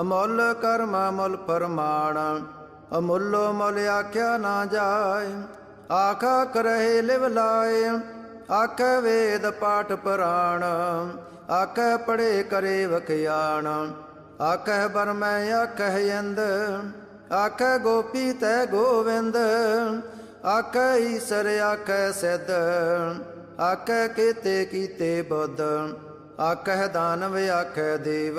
ਅਮੁੱਲ ਕਰਮ ਮੁੱਲ ਫਰਮਾਨ ਅਮੁੱਲੋ ਮੁੱਲ ਆਖਿਆ ਨਾ ਜਾਏ, ਆਖਾ ਕਰਹਿ ਲਿਵ ਲਾਏ, ਆਖੈ ਵੇਦ ਪਾਠ ਪੁਰਾਣ, ਆਖੈ ਪੜੇ ਕਰੇ ਵਖਿਆਣ, ਆਖੈ ਬਰਮੈ ਆਖੈ ਇੰਦ ਆਖੈ ਗੋਪੀ ਤੈ ਗੋਵਿੰਦ, ਆਖੈ ਈਸਰ ਆਖੈ ਸਿੱਧ, ਆਖੈ ਕੀਤੇ ਕੀਤੇ ਬੁੱਧ ਆਖੈ ਦਾਨਵ ਆਖੈ ਦੇਵ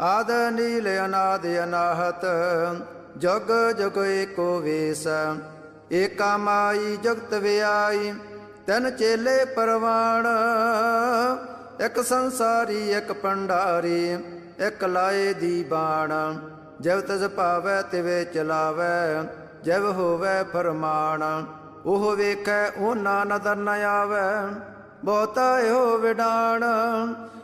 ਆਦ ਨੀਲ ਅਨਾਦ ਅਨਾਹਤ, ਜਗ ਜਗ ਏਕੋ ਵੇਸ। ਏਕਾ ਮਾਈ ਜਗਤ ਵਿਆਈ, ਤਨ ਚੇਲੇ ਪਰਵਾਣ। ਇੱਕ ਸੰਸਾਰੀ, ਇੱਕ ਪੰਡਾਰੀ, ਇੱਕ ਲਾਏ ਦੀ ਬਾਣ। ਜਬ ਤਸ ਭਾਵੈ, ਤਿਵੇ ਚਲਾਵੈ ਜਬ ਹੋਵੈ ਫਰਮਾਨ। ਉਹ ਵੇਖੈ, ਉਹਨਾਂ ਨਦਰ ਨ ਆਵੈ, ਬਹੁਤਾ ਇਹੋ ਵਿਡਾਣ।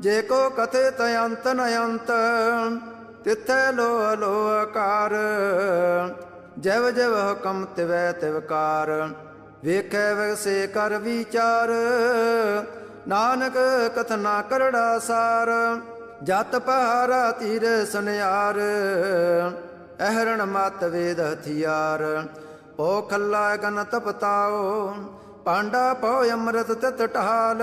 ਜੇ ਕੋ ਕਥੇ ਤ ਅੰਤ ਨ ਅੰਤ, ਤਿਥੈ ਲੋ ਲੋ ਆਕਾਰ। ਜਵ ਜਵ ਹੁਕਮ ਤਿਵੈ ਤਿਵਕਾਰ ਵੇਖੈ ਵਸੇ ਕਰ ਵਿਚਾਰ। ਨਾਨਕ ਕਥਨਾ ਕਰੜਾ ਸਾਰ, ਜਤ ਪਹਾਰਾ ਤੀਰ ਸੁਨਿਆਰ। ਅਹਰਣ ਮਤ ਵੇਦ ਹਥਿਆਰ ਓ ਖੱਲਾ ਗਨ ਤਪਤਾਓ, ਪਾਂਡਾ ਪੋ ਅੰਮ੍ਰਿਤ ਤਤ ਟਹਾਲ।